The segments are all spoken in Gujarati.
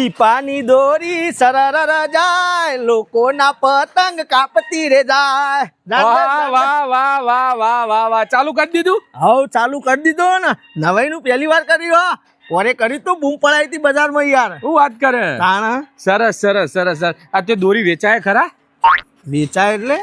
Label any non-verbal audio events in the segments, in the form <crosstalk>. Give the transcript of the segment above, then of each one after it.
દીપાની દોરી સરર જાય લોકોના પતંગ કાપતી રે જાય. વાહ વાહ વાહ વાહ વાહ વાહ વાહ. ચાલુ કરી દીધું? હવ ચાલુ કરી દીધો ને. નવાઈ નું પહેલી વાર કર્યું હો. પોરે કરી તું? બૂમ પડાઈ હતી બજારમાં યાર. શું વાત કરે? સરસ સરસ સરસ સરસ. આ તે દોરી વેચાય ખરા? વેચાય એટલે?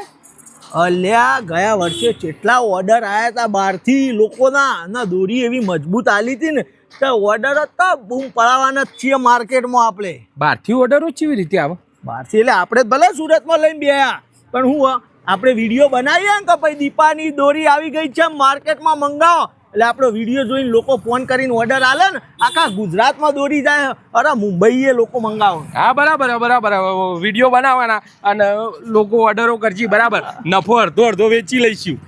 અલ્યા ગયા વર્ષે કેટલા ઓર્ડર આયા હતા બહારથી? લોકોના ના દોરી એવી મજબૂત આલી હતી ને. તો ઓર્ડર તો બૂમ પડાવવાના જ છીએ માર્કેટમાં આપણે. બહારથી ઓર્ડરો કેવી રીતે આવે? બહારથી એટલે આપણે ભલે સુરતમાં લઈને બેયા પણ હું આપણે વીડિયો બનાવીએ ને કે ભાઈ દીપાની દોરી આવી ગઈ છે માર્કેટમાં મંગાવો. એટલે આપણો વીડિયો જોઈને લોકો ફોન કરીને ઓર્ડર આલે ને આખા ગુજરાતમાં દોરી જાય. અરે મુંબઈએ લોકો મંગાવો. હા બરાબર બરાબર. વીડિયો બનાવવાના અને લોકો ઓર્ડરો કરજી બરાબર. નફો અડધો અડધો વેચી લઈશું.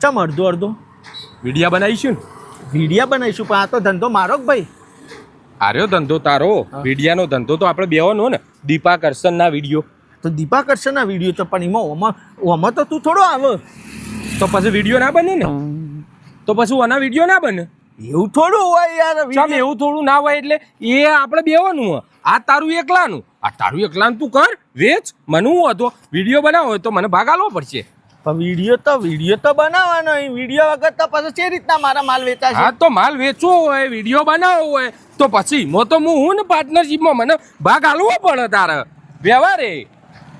ચમ અડધો અડધો? વિડીયા બનાવીશું ને? વિડિયા બનાવીશું પણ આ તો ધંધો મારો ભાઈ. આર્યો ધંધો તારો. વિડીયાનો ધંધો તો આપણે બેવાનો ને દીપા કરશનના વીડિયો. તો દીપા કરશનના વીડિયો તો પણ એમાં ઓમાં ઓમાં તો તું થોડો આવે. તો પછી વીડિયો ના બને ને? તો પછી ઓના વીડિયો ના બને? એવું થોડું હોય યાર ચમ એવું થોડું ના હોય એટલે એ આપણે બેવાનું. આ તારું એકલાનું. આ તારું એકલાનું તું કર વેચ મને હું હતો વીડિયો બનાવો હોય તો મને ભાગ આલવો પડશે. વીડિયો તો વીડિયો તો બનાવવાનો વીડિયો વગર તો પછી જે રીતના મારા માલ વેચાશે? હા તો માલ વેચવો હોય વીડિયો બનાવવો હોય. તો પછી મો તો હું હું ને પાર્ટનરશિપમાં મને ભાગ આલવો પડે તારે. વ્યવહારે.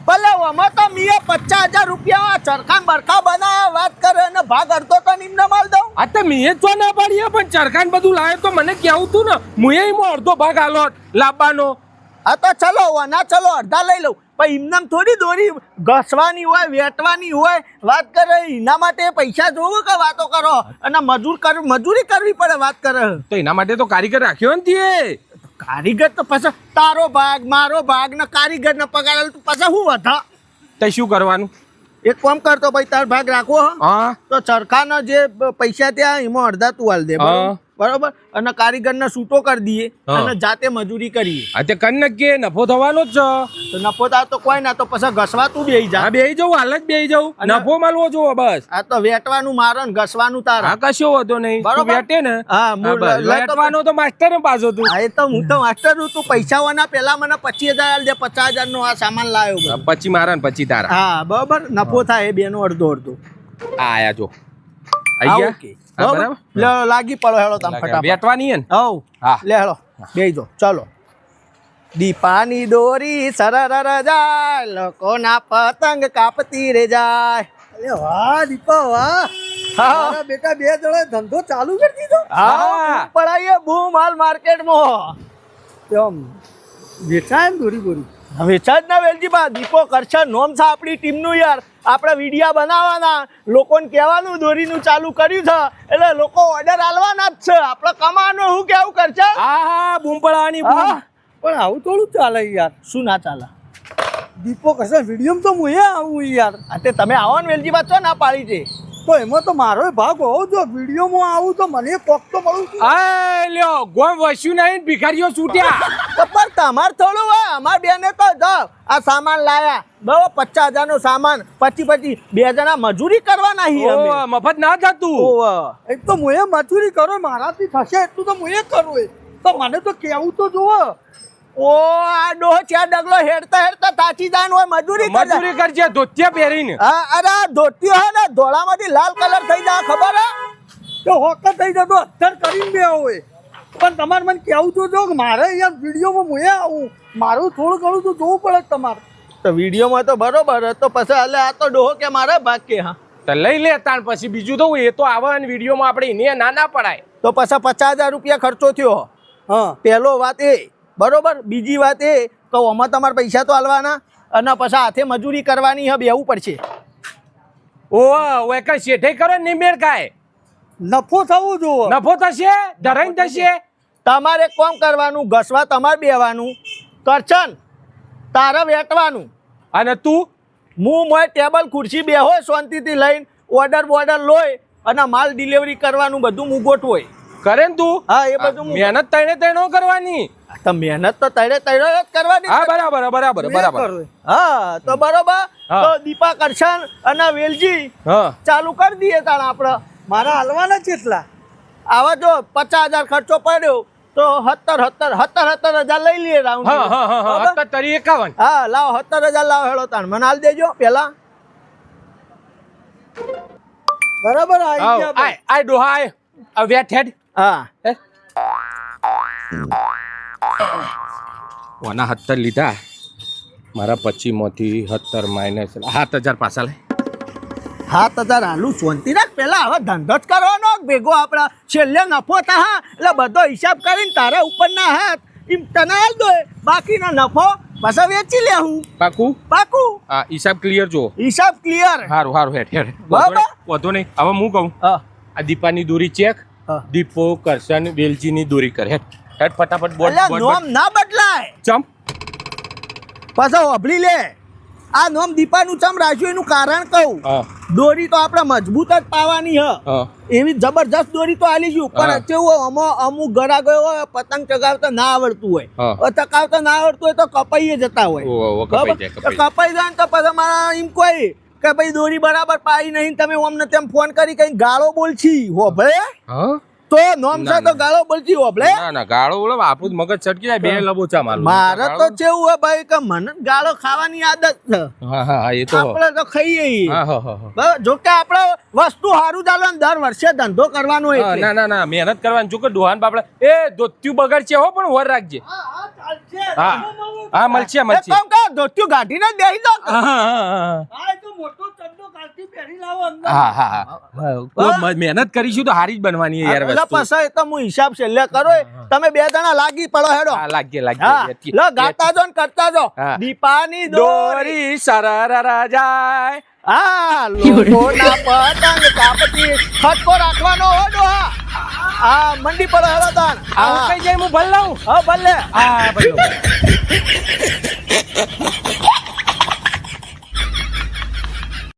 ભલે અમે તો મીએ પચાસ હજાર રૂપિયા ચરખા બરખા બનાવ્યા વાત કરે અને ભાગ અડધો તો નિમ્ન માલ દઉં. આ તો મેં જ ના પાડીએ પણ ચરખાન બધું લાવે તો મને કેવું તું ને? મુએ એમાં અડધો ભાગ આલો લાવવાનો હા તો ચલો ના ચલો અડધા લઈ લઉં. પણ એમને થોડી દોરી ઘસવાની હોય વેટવાની હોય. વાત કરે એના માટે પૈસા જોવો કે વાતો કરો? અને મજૂર કર મજૂરી કરવી પડે વાત કરે. તો એના માટે તો કારીગર રાખ્યો ને તે. કારીગર તો પછી તારો ભાગ મારો ભાગ ને કારીગર ને પગાર પછી હું વધા તો શું કરવાનું? એક કામ કરતો ભાઈ તાર ભાગ રાખવો હા. તો ચરખાના જે પૈસા ત્યાં એમાં અડધા તું હાલ દે બરોબર? હા. બરોબર? અને કારીગરને છૂટો કરી દઈએ અને જાતે મજૂરી કરીએ. આ તે નક્કી નફો થવાનો જ છે. તો નફો તો કોઈ ના તો પછી ઘસવાતું બેહી જા. બેહી જવું હાલ જ બેહી જવું નફો માલવો જોવો બસ. આ તો વેટવાનું મારે ને ઘસવાનું તારા. હા કશો હતો નહીં. બરોબર. વેટે ને. હા, હા. લઈ તો- માસ્ટર ને પાછો તું. હા એ તો હું તો માસ્ટર છું. તું પૈસા વાના પેલા મને પચીસ હજાર આલ દે પચાસ હજાર નો આ સામાન લાવ્યો પછી મારા ને પછી તારા. હા બરોબર? નફો થાય એ બેનો અડધો અડધો. આયા જો. આઈ ગયા? બરોબર? લે, લાગી પડો હેલો તમે ફટાફટ. બેઠવાની હે ને હવ હા. લે હેલો બેહી જો ચાલો. દીપાની દોરી સરર જાય. લોકોના પતંગ કાપતી રે જાય. અરે વાહ દીપા વાહ. હા. બેટા બે જણા ધંધો ચાલુ કરી દીધો. હા. હા. પડાઈએ બૂમ હાલ માર્કેટમાં. તેમ વેચાય દોરી બોરી. હવે જ ના દીપો કરશે. નોમ છે આપણી ટીમનું યાર. આપણે વિડીયા બનાવવાના. લોકોને કહેવાનું દોરીનું ચાલુ કર્યું છે. એટલે લોકો ઓર્ડર આલવાના જ છે. આપણે કમાવાનું શું કેવું કરશે? હા હા બૂમ. પડાવવાની હા. પણ આવું થોડું ચાલે યાર. શું ના ચાલે? દીપો કશે વીડિયો તો હું આવું યાર. અત્યારે તે તમે આવો ને વેલજીબા છો ના પાડી છે તો. એમાં તો મારો ભાગ હોવો જો વિડીયોમાં આવું તો મને કોક તો મળું હા લ્યો ગોમ વસ્યું નહીં ભિખારીઓ છૂટ્યા. પણ તમારે થોડું હોય અમાર બેને તો જાઓ. આ સામાન લાયા. બહુ પચાસ હજારનો સામાન. પછી પછી બે જણા મજૂરી કરવાના હી મફત ના થતું. એક તો મુએ મજૂરી કરો મારાથી થશે એટલું તો મુએ કરું એ. તો મને તો કેવું તો જુઓ. ઓ આ ડોહ ચાર ડગલો હેડતા હેડતા તાચી જાન હોય મજૂરી કરે મજૂરી કરજે ધોતિયા પહેરીને. હા અરે ધોતી હોય ને ધોળામાંથી લાલ કલર થઈ જાય ખબર હે? તો હોક થઈ જતો અત્યાર કરીને બે હોય પણ તમારે મને કેવું તો જો મારે યાર વિડીયોમાં હું આવું. મારું થોડું ઘણું તો જોવું પડે તમારે. તો વિડીયોમાં તો બરોબર તો પછી એટલે આ તો ડોહો કે મારે ભાગ કે હા. તો લઈ લે તાણ પછી બીજું તો એ તો આવે ને વિડીયોમાં આપણે એને ના ના પડાય. તો પછી પચાસ હજાર રૂપિયા ખર્ચો થયો. હા. પહેલો વાત એ બરોબર? બીજી વાત એ તો આમાં તમારે પૈસા તો હાલવાના અને પછી હાથે મજૂરી કરવાની હે બેવું પડશે. ઓ ઓય કઈ શેઠે કરો ને મેળ કાય નફો થવું જોવો. નફો થશે? ધરાઈ થશે. તમારે કોમ કરવાનું ઘસવા તમારે બેવાનું કરશન તારે વેટવાનું. અને તું હું મોય ટેબલ ખુરશી બેહો શાંતિથી લઈને ઓર્ડર બોર્ડર લોય અને માલ ડિલિવરી કરવાનું બધું હું ગોઠવોય કરે ને તું? હા એ બધું મહેનત તણે તણો કરવાની. તો મહેનત તો તૈરે તૈરે જ કરવાની. હા બરાબર બરાબર બરાબર. હા તો બરોબર. હા. તો દીપા કરશન અને વેલજી હા. ચાલુ કરી દઈએ તાણ આપણે મારા હાલવાના કેટલા આવા જો પચાસ હજાર ખર્ચો પડ્યો તો સત્તર સત્તર સત્તર સત્તર હજાર લઈ લઈએ રાઉન્ડ તારી એકાવન. હા લાવો સત્તર હજાર લાવો હેડો તાણ. મને હાલ દેજો પેલા. બરાબર? આઈ આય ડોહા આય. વેટ હેડ. હા. હે? ઓના સત્તર લીધા. મારા પચીમાંથી સત્તર માઇનસ સાત હજાર પાછા લે. હાથ હજાર હાલું શાંતિ રાખ પેલા હવે ધંધો જ કરવાનો. ભેગો આપણા છેલ્લે નફો તા હા એટલે બધો હિસાબ કરીને તારા ઉપરના હાથ એમ તને હાલ દો. બાકીનો નફો પાછા વેચી લે હું. પાકું? પાકું? હા હિસાબ ક્લિયર જો હિસાબ ક્લિયર સારું સારું હેઠ હેઠ. બરાબર. વધો નહીં. હવે હું કહું? હા. આ દીપાની દોરી ચેક દીપો કરશન વેલજીની દોરી કર. હેઠ હેઠ ફટાફટ બોલ નોમ ના બદલાય. ચમ. પાછા વાપરી લે. આ નોમ દીપાનું ચમ રાખ્યું એનું કારણ કહું. દોરી તો આપણે મજબૂત જ પાવાની હ. એવી જબરજસ્ત દોરી તો આલી છું. પણ. કેવું અમુક અમુક ઘરા ગયો હોય પતંગ ચગાવતા ના આવડતું હોય. ચગાવતા ના આવડતું હોય તો કપાઈએ જતા હોય. કપાઈ જાય, તો પછી મારા એમ કોઈ કે ભાઈ દોરી બરાબર પાઈ નહીં તમે અમને તેમ ફોન કરી કઈ ગાળો બોલછી હો હા? તો નોમ છે તો ગાળો બોલછી હોભળે ના ના ગાળો બોલો આપણું મગજ છટકી જાય બે લબોચા માલું મારે તો કેવું હોય ભાઈ કે મને ગાળો ખાવાની આદત છે. હા હા હા, એ તો આપણે તો ખાઈએ. હા હા હા હા. બરાબર? જો કે આપણે વસ્તુ સારું ચાલે દર વર્ષે ધંધો કરવાનો હોય ના ના ના મહેનત કરવાની. જો કે ડોહાન બાપડે એ ધોત્યું બગાડશે હો પણ વર રાખજે. હા હા મળશે એક મળશે કામ કા ધોતિયું કાઢીને જ દો હા હા હા આ તો મોટો ચંદો કાલથી પહેરી લાવો અંદર. હા હા હા. મહેનત કરીશું તો હારી જ બનવાની છે યાર વસ્તુ. એ તો હું હિસાબ છેલ્લે કરો તમે બે જણા લાગી પડો હેડો. હા લાગી લાગી લો ગાતા જો ને કરતા જો હા. દીપાની દોરી સરરરા સરરા જાય. હા <laughs> લોકોના પતંગ કાપતી. ખટકો રાખવાનો હો ડોહા હા મંડી પર હેલો તાન હા. કઈ જાય હું ભલ લાવું હા ભલે. હા ભલે. <laughs>